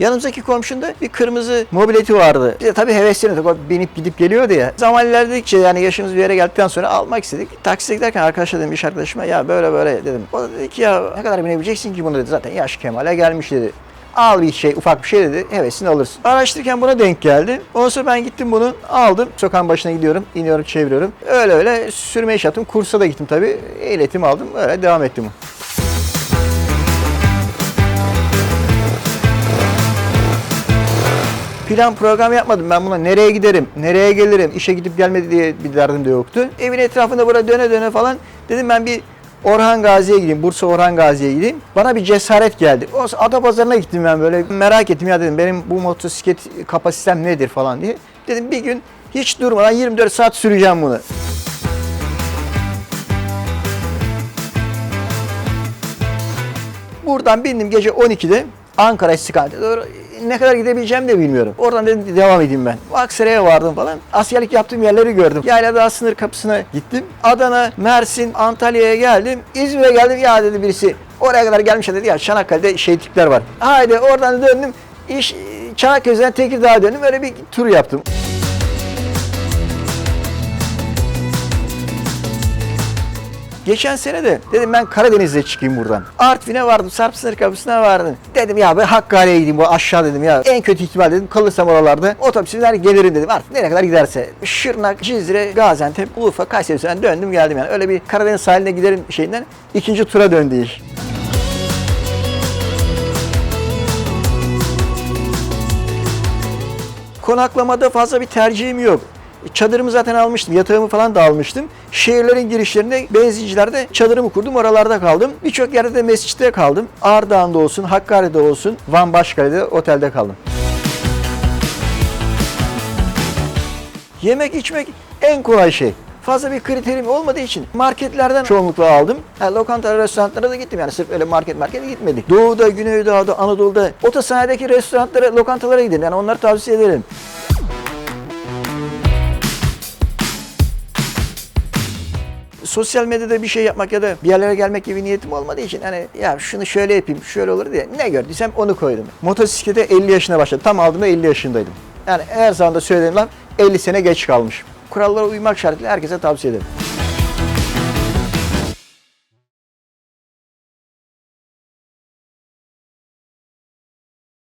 Yanımızdaki komşunda bir kırmızı mobileti vardı. Biz de tabii hevesleniyorduk. O binip gidip geliyordu ya. Zaman ilerledikçe yani yaşımız bir yere geldikten sonra almak istedik. Takside giderken arkadaşa dedim iş arkadaşıma ya böyle böyle dedim. O da dedi ki ya ne kadar binebileceksin ki bunu dedi. Zaten yaş kemale gelmiş dedi. Al bir şey, ufak bir şey dedi. Hevesini alırsın. Araştırırken buna denk geldi. Ondan sonra ben gittim bunu aldım. Sokağın başına gidiyorum. iniyorum, çeviriyorum. Öyle öyle sürme iş. Kursa da gittim tabii. Ehliyetimi aldım. Öyle devam ettim. Plan program yapmadım. Ben buna nereye giderim, nereye gelirim, işe gidip gelmedi diye bir derdim de yoktu. Evin etrafında burada döne döne falan dedim ben bir Orhan Gazi'ye gideyim, Bursa Orhan Gazi'ye gideyim. Bana bir cesaret geldi. O Adapazarı'na gittim ben böyle merak ettim ya dedim benim bu motosiklet kapasitem nedir falan diye. Dedim bir gün hiç durmadan 24 saat süreceğim bunu. Buradan bindim gece 12'de Ankara istikamete doğru ne kadar gidebileceğimi de bilmiyorum. Oradan dedim devam edeyim ben. Aksaray'a vardım falan. Askerlik yaptığım yerleri gördüm. Yaylada sınır kapısına gittim. Adana, Mersin, Antalya'ya geldim. İzmir'e geldim. Ya dedi birisi oraya kadar gelmiş dedi ya Çanakkale'de şehitlikler var. Haydi oradan döndüm. İş Çanakkale'den Tekirdağ'a döndüm. Öyle bir tur yaptım. Geçen sene de dedim ben Karadeniz'e çıkayım buradan. Artvin'e vardım, Sarp sınır kapısına vardım. Dedim ya ben Hakkari'ye gideyim bu aşağı dedim ya. En kötü ihtimal dedim kalırsam oralarda otobüsler gelirim dedim. Artık nereye kadar giderse. Şırnak, Cizre, Gaziantep, Urfa, Kayseri falan döndüm geldim yani. Öyle bir Karadeniz sahiline giderim şeyinden ikinci tura döndü iş. Konaklamada fazla bir tercihim yok. Çadırımı zaten almıştım, yatağımı falan da almıştım. Şehirlerin girişlerinde, benzincilerde çadırımı kurdum, oralarda kaldım. Birçok yerde de mescitte kaldım. Ardahan'da olsun, Hakkari'de olsun, Van Başkale'de otelde kaldım. Yemek içmek en kolay şey. Fazla bir kriterim olmadığı için marketlerden çoğunlukla aldım. Ha, lokantalara, restoranlara da gittim yani sırf öyle market markete gitmedik. Doğu'da, Güneydoğu'da, Anadolu'da, otosanayideki restoranlara, lokantalara gidin. Yani onları tavsiye ederim. Sosyal medyada bir şey yapmak ya da bir yerlere gelmek gibi niyetim olmadığı için hani ya şunu şöyle yapayım, şöyle olur diye ne gördüysem onu koydum. Motosiklete 50 yaşına başladım. Tam aldığımda 50 yaşındaydım. Yani her zaman da söylediğim laf 50 sene geç kalmış. Kurallara uymak şartıyla herkese tavsiye ederim.